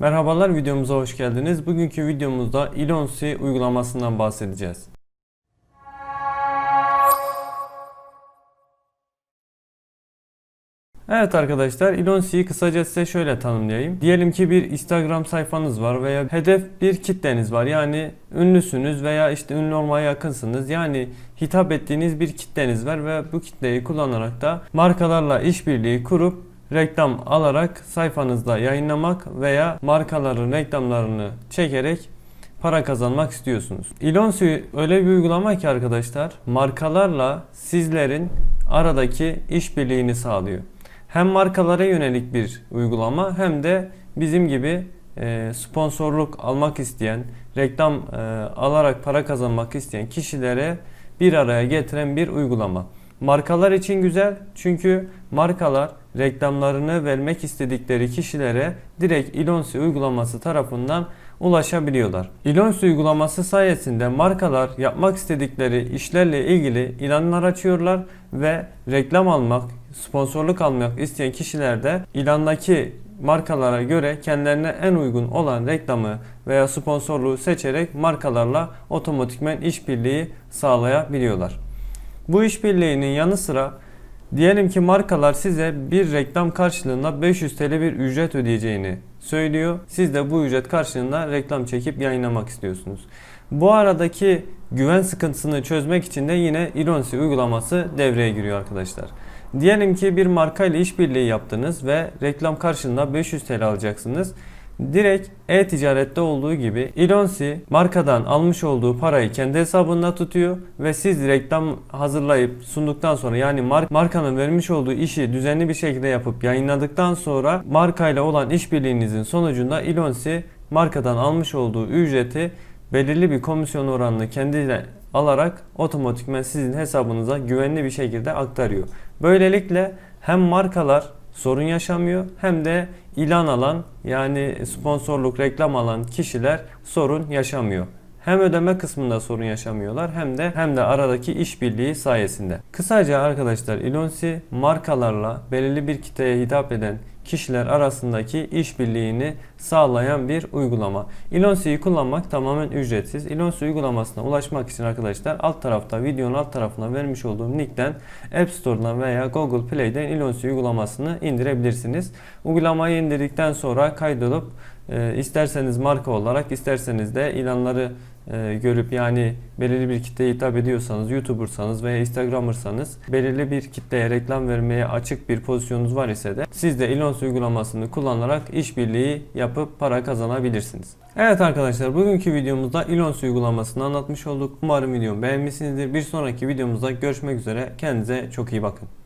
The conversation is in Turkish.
Merhabalar videomuza hoş geldiniz. Bugünkü videomuzda Ilonsi uygulamasından bahsedeceğiz. Evet arkadaşlar Ilonsi'yi kısaca size şöyle tanımlayayım. Diyelim ki bir Instagram sayfanız var veya hedef bir kitleniz var. Yani ünlüsünüz veya işte ünlü olmaya yakınsınız. Yani hitap ettiğiniz bir kitleniz var ve bu kitleyi kullanarak da markalarla işbirliği kurup reklam alarak sayfanızda yayınlamak veya markaların reklamlarını çekerek para kazanmak istiyorsunuz. Ilonsi öyle bir uygulama ki arkadaşlar markalarla sizlerin aradaki işbirliğini sağlıyor. Hem markalara yönelik bir uygulama hem de bizim gibi e, sponsorluk almak isteyen, reklam e, alarak para kazanmak isteyen kişilere bir araya getiren bir uygulama. Markalar için güzel çünkü markalar reklamlarını vermek istedikleri kişilere direkt Ilonsi uygulaması tarafından ulaşabiliyorlar. Ilonsi uygulaması sayesinde markalar yapmak istedikleri işlerle ilgili ilanlar açıyorlar ve reklam almak, sponsorluk almak isteyen kişiler de ilandaki markalara göre kendilerine en uygun olan reklamı veya sponsorluğu seçerek markalarla otomatikmen işbirliği sağlayabiliyorlar. Bu işbirliğinin yanı sıra diyelim ki markalar size bir reklam karşılığında 500 TL bir ücret ödeyeceğini söylüyor. Siz de bu ücret karşılığında reklam çekip yayınlamak istiyorsunuz. Bu aradaki güven sıkıntısını çözmek için de yine Ilonsi uygulaması devreye giriyor arkadaşlar. Diyelim ki bir marka ile işbirliği yaptınız ve reklam karşılığında 500 TL alacaksınız. Direkt e-ticarette olduğu gibi Ilonsi markadan almış olduğu parayı kendi hesabında tutuyor ve siz reklam hazırlayıp sunduktan sonra yani mark markanın vermiş olduğu işi düzenli bir şekilde yapıp yayınladıktan sonra markayla olan işbirliğinizin sonucunda Ilonsi markadan almış olduğu ücreti belirli bir komisyon oranını kendiyle alarak otomatikman sizin hesabınıza güvenli bir şekilde aktarıyor. Böylelikle hem markalar sorun yaşamıyor hem de ilan alan yani sponsorluk reklam alan kişiler sorun yaşamıyor. Hem ödeme kısmında sorun yaşamıyorlar hem de hem de aradaki işbirliği sayesinde. Kısaca arkadaşlar Ilonsi markalarla belirli bir kitleye hitap eden kişiler arasındaki işbirliğini sağlayan bir uygulama. Ilonsi'yi kullanmak tamamen ücretsiz. Ilonsi uygulamasına ulaşmak için arkadaşlar alt tarafta videonun alt tarafına vermiş olduğum linkten App Store'dan veya Google Play'den Ilonsi uygulamasını indirebilirsiniz. Uygulamayı indirdikten sonra kaydolup e, isterseniz marka olarak isterseniz de ilanları e, görüp yani belirli bir kitleye hitap ediyorsanız, YouTuber'sanız veya Instagram'ırsanız belirli bir kitleye reklam vermeye açık bir pozisyonunuz var ise de siz de Ilonsi uygulamasını kullanarak işbirliği yapıp para kazanabilirsiniz. Evet arkadaşlar bugünkü videomuzda Ilonsi uygulamasını anlatmış olduk. Umarım videomu beğenmişsinizdir. Bir sonraki videomuzda görüşmek üzere. Kendinize çok iyi bakın.